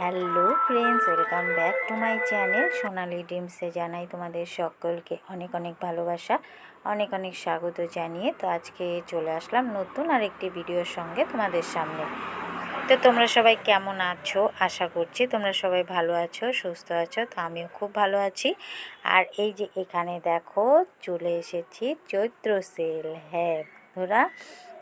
Hello friends, welcome back to my channel. Sonali ড্রিমসে জানাই তোমাদের সকলকে অনেক অনেক ভালোবাসা, অনেক অনেক স্বাগত জানিয়ে। তো আজকে চলে আসলাম নতুন আরেকটি ভিডিওর সঙ্গে তোমাদের সামনে। তো তোমরা সবাই কেমন আছো? আশা করছি তোমরা সবাই ভালো আছো, সুস্থ আছো। তো আমিও খুব ভালো আছি। আর এই যে এখানে দেখো, চলে এসেছি চৈত্র সেল। হ্যাঁ বন্ধুরা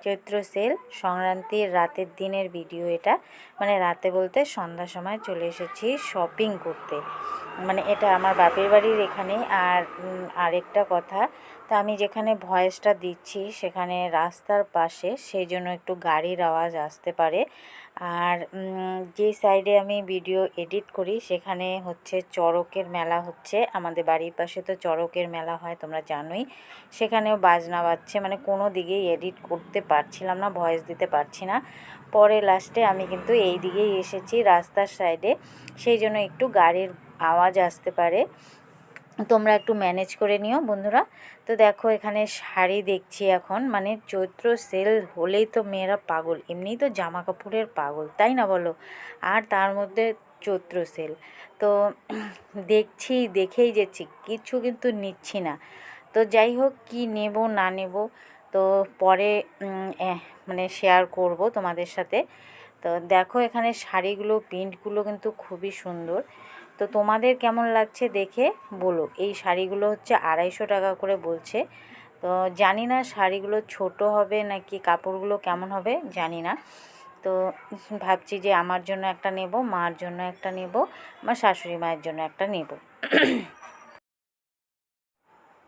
চৈত্র সেল সংক্রান্তির রাতের দিনের ভিডিও এটা। মানে রাতে বলতে সন্ধ্যার সময় চলে এসেছি শপিং করতে। মানে এটা আমার বাপের বাড়ির এখানে আর আরেকটা কথা তা আমি যেখানে ভয়েসটা দিচ্ছি সেখানে রাস্তার পাশে সেই জন্য একটু গাড়ির আওয়াজ আসতে পারে। আর যে সাইডে আমি ভিডিও এডিট করি সেখানে হচ্ছে চড়কের মেলা হচ্ছে। আমাদের বাড়ির পাশে তো চড়কের মেলা হয়, তোমরা জানোই। সেখানেও বাজনা বাজছে মানে কোনো দিকেই এডিট করতে পারছিলাম না, ভয়েস দিতে পারছি না। পরে লাস্টে আমি কিন্তু এই দিকেই এসেছি রাস্তার সাইডে সেই জন্য একটু গাড়ির আওয়াজ আসতে পারে। তোমরা একটু ম্যানেজ করে নিও বন্ধুরা। তো দেখো এখানে শাড়ি দেখছি এখন মানে চৈত্র সেল হলেই তো মেয়েরা পাগল, এমনিই তো জামা কাপড়ের পাগল, তাই না বলো? আর তার মধ্যে চৈত্র সেল তো দেখছি, দেখেই যাচ্ছি, কিছু কিন্তু নিচ্ছি না। তো যাই হোক, কি নেব, না নেব, তো পরে মানে শেয়ার করব তোমাদের সাথে। তো দেখো এখানে শাড়িগুলো প্রিন্টগুলো কিন্তু খুবই সুন্দর। তো তোমাদের কেমন লাগছে দেখে বলো। এই শাড়িগুলো হচ্ছে আড়াইশো টাকা করে বলছে। তো জানি না শাড়িগুলো ছোট হবে নাকি কাপড়গুলো কেমন হবে, জানি না। তো ভাবছি যে আমার জন্য একটা নেব, মার জন্য একটা নেব আমার শাশুড়ি মায়ের জন্য একটা নেব।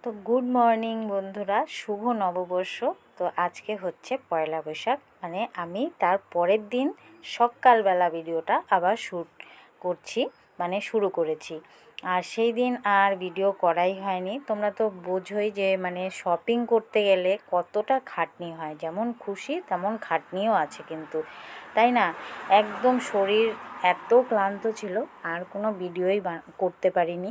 তো গুড মর্নিং বন্ধুরা, শুভ নববর্ষ। তো আজকে হচ্ছে পয়লা বৈশাখ মানে আমি তার পরের দিন সকালবেলা ভিডিওটা আবার শ্যুট করছি। মানে শুরু করেছি। আর সেই দিন আর ভিডিও করাই হয়নি। তোমরা তো বোঝোই যে মানে শপিং করতে গেলে কতটা খাটনি হয়। যেমন খুশি, তেমন খাটনিও আছে কিন্তু। তাই না? একদম শরীর এত ক্লান্ত ছিল, আর কোনো ভিডিওই করতে পারিনি।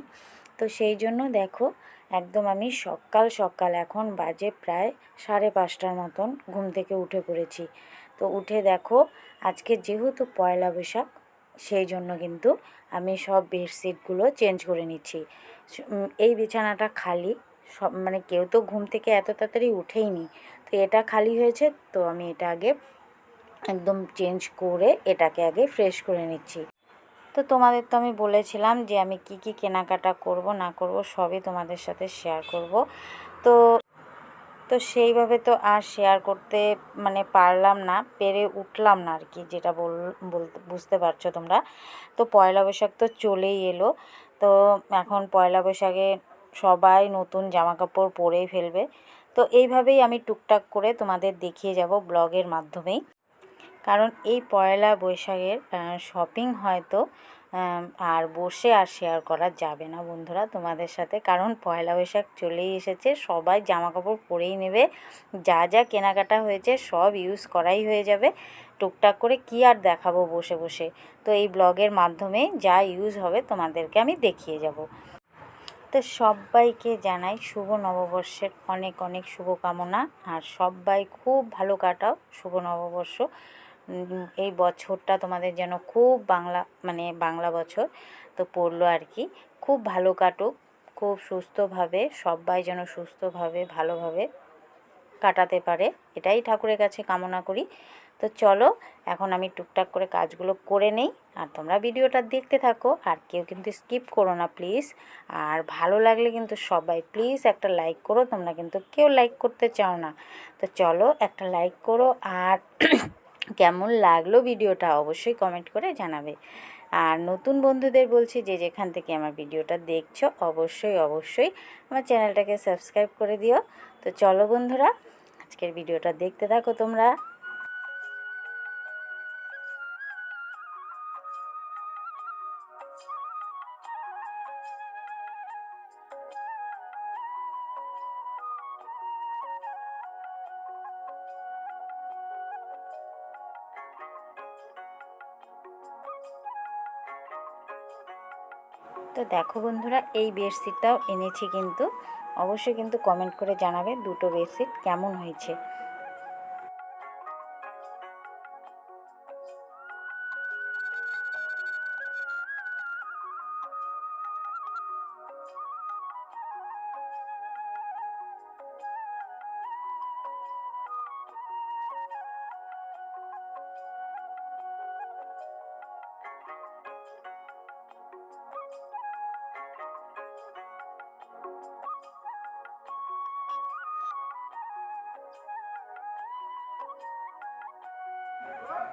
তো সেই জন্য দেখো, একদম আমি সকাল সকাল এখন বাজে প্রায় সাড়ে পাঁচটার মতন ঘুম থেকে উঠে পড়েছি। তো উঠে দেখো, আজকে যেহেতু পয়লা বৈশাখ সেই জন্য কিন্তু আমি সব বেডশিটগুলো চেঞ্জ করে নিচ্ছি। এই বিছানাটা খালি, সব মানে কেউ তো ঘুম থেকে এত তাড়াতাড়ি উঠেইনি। তো এটা খালি হয়েছে, তো আমি এটা আগে একদম চেঞ্জ করে এটাকে আগে ফ্রেশ করে নিচ্ছি। তো তোমাদের তো আমি বলেছিলাম যে আমি কি কি কেনাকাটা করব না করব সবই তোমাদের সাথে শেয়ার করব। তো তো সেইভাবে তো আর শেয়ার করতে মানে পারলাম না, পেরে উঠলাম না আর কি যেটা বল বুঝতে পারছ তোমরা। তো পয়লা বৈশাখ তো চলেই এলো, তো এখন পয়লা বৈশাখে সবাই নতুন জামা কাপড় পরেই ফেলবে। তো এইভাবেই আমি টুকটাক করে তোমাদের দেখিয়ে যাব ব্লগের মাধ্যমেই। কারণ এই পয়লা বৈশাখের শপিং হয়তো আর বসে আর শেয়ার করা যাবে না বন্ধুরা তোমাদের সাথে। কারণ পয়লা বৈশাখ চলেই এসেছে, সবাই জামা কাপড় পরেই নেবে। যা যা কেনাকাটা হয়েছে সব ইউজ করাই হয়ে যাবে। টুকটাক করে কি আর দেখাবো বসে বসে? তো এই ব্লগের মাধ্যমে যা ইউজ হবে তোমাদেরকে আমি দেখিয়ে যাব। তো সবাইকে জানাই শুভ নববর্ষের অনেক অনেক শুভকামনা। আর সবাই খুব ভালো কাটাও। শুভ নববর্ষ। এই বছরটা তোমাদের যেন খুব বাংলা মানে বাংলা বছর তো পড়ল আর কি। খুব ভালো কাটুক, খুব সুস্থভাবে, সবাই যেন সুস্থভাবে, ভালোভাবে কাটাতে পারে। এটাই ঠাকুরের কাছে কামনা করি। তো চলো, এখন আমি টুকটাক করে কাজগুলো করে নেই, আর তোমরা ভিডিওটা দেখতে থাকো, আর কেউ কিন্তু স্কিপ করো না প্লিজ। আর ভালো লাগলে কিন্তু সবাই প্লিজ একটা লাইক করো, তোমরা কিন্তু কেউ লাইক করতে চাও না। তো চলো, একটা লাইক করো, আর কেমন লাগল ভিডিওটা অবশ্যই কমেন্ট করে জানাবে। আর নতুন বন্ধুদের বলছি যে যেখান থেকে আমার ভিডিওটা দেখছ, অবশ্যই অবশ্যই আমার চ্যানেলটাকে সাবস্ক্রাইব করে দিও। তো চলো বন্ধুরা, আজকের ভিডিওটা দেখতে থাকো তোমরা। তো দেখো বন্ধুরা, এই বেডশিটটাও এনেছি কিন্তু। অবশ্যই কিন্তু কমেন্ট করে জানাবে দুটো বেডশিট কেমন হয়েছে।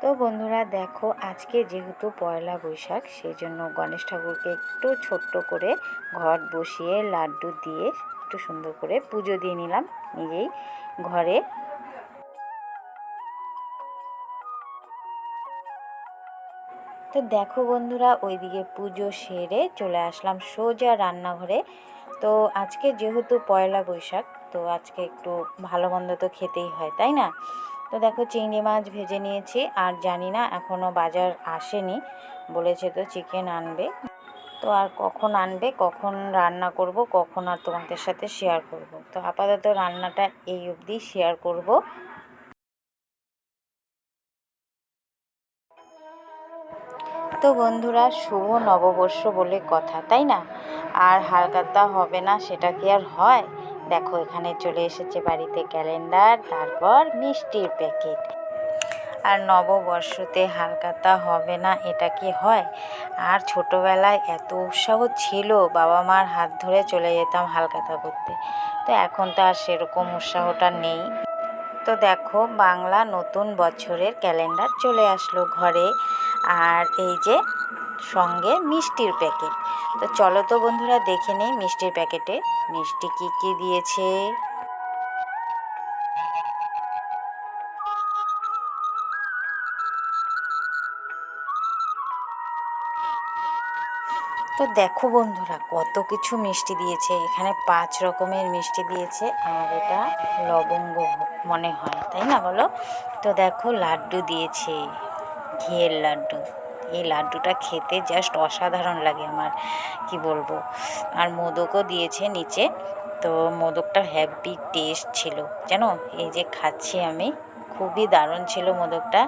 তো বন্ধুরা দেখো, আজকে যেহেতু পয়লা বৈশাখ, সেই জন্য গণেশ ঠাকুরকে একটু ছোট্ট করে ঘট বসিয়ে লাড্ডু দিয়ে একটু সুন্দর করে পুজো দিয়ে নিলাম নিজেই ঘরে। তো দেখো বন্ধুরা, ওইদিকে পুজো সেরে চলে আসলাম সোজা রান্নাঘরে। তো আজকে যেহেতু পয়লা বৈশাখ, তো আজকে একটু ভালো মন্দ তো খেতেই হয়, তাই না? তো দেখো চিংড়ি মাছ ভেজে নিয়েছি, আর জানি না এখনও বাজার আসেনি। বলেছে তো চিকেন আনবে। তো আর কখন আনবে, কখন রান্না করব, কখন আর তোমাদের সাথে শেয়ার করব। তো আপাতত রান্নাটা এই অবধি শেয়ার করব। তো বন্ধুরা, শুভ নববর্ষ বলে কথা, তাই না? আর হালকাতা হবে না, সেটা কি আর হয়? দেখো, এখানে চলে এসেছে বাড়িতে ক্যালেন্ডার, তারপর মিষ্টির প্যাকেট। আর নববর্ষতে হালকাতা হবে না, এটা কি হয়? আর ছোটোবেলায় এত উৎসাহ ছিল, বাবা মার হাত ধরে চলে যেতাম হালকাতা করতে। তো এখন তো আর সেরকম উৎসাহটা নেই। তো দেখো, বাংলা নতুন বছরের ক্যালেন্ডার চলে আসলো ঘরে। আর এই যে সঙ্গে মিষ্টির প্যাকেট। তো চলো তো বন্ধুরা, দেখে নেই মিষ্টির প্যাকেটে। মিষ্টি কি কি দিয়েছে? তো দেখো বন্ধুরা, কত কিছু মিষ্টি দিয়েছে। এখানে পাঁচ রকমের মিষ্টি দিয়েছে। আর এটা লবঙ্গ মনে হয়, তাই না বলো? তো দেখো লাড্ডু দিয়েছে, ঘিয়ের লাড্ডু। এই লাড্ডুটা খেতে জাস্ট অসাধারণ লাগে আমার, কি বলব? আর মোদকও দিয়েছে নিচে, তো মোদকটা হ্যাপি টেস্ট ছিল। জানো, এই যে খাচ্ছি আমি, খুবই দারুণ ছিল মোদকটা।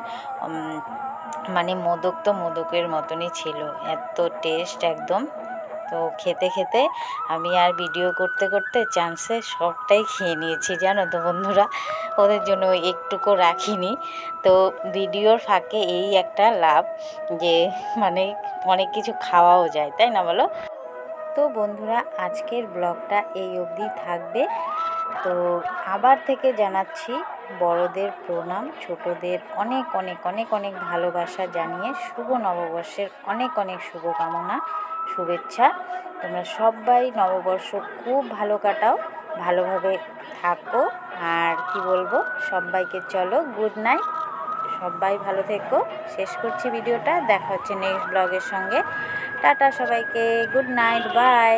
মানে মোদক তো মোদকের মতনই ছিল, এত টেস্ট একদম। তো খেতে খেতে আমি আর ভিডিও করতে করতে চান্সে সবটাই খেয়ে নিয়েছি, জানো তো বন্ধুরা? ওদের জন্য একটুকু রাখিনি। তো ভিডিওর ফাঁকে এই একটা লাভ যে মানে অনেক কিছু খাওয়াও যায়, তাই না বলো? তো বন্ধুরা, আজকের ব্লগটা এই অবধি থাকবে। তো আবার থেকে জানাচ্ছি, বড়দের প্রণাম, ছোটদের অনেক অনেক অনেক অনেক ভালোবাসা জানিয়ে শুভ নববর্ষের অনেক অনেক শুভকামনা। শুভেচ্ছা। তোমরা সবাই নববর্ষ খুব ভালো কাটাও, ভালোভাবে থাকো। আর কি বলব, সবাইকে চলো গুড নাইট সবাই ভালো থেকো। শেষ করছি ভিডিওটা। দেখা হচ্ছে নেক্সট ব্লগের সঙ্গে। টাটা সবাইকে। Good night bye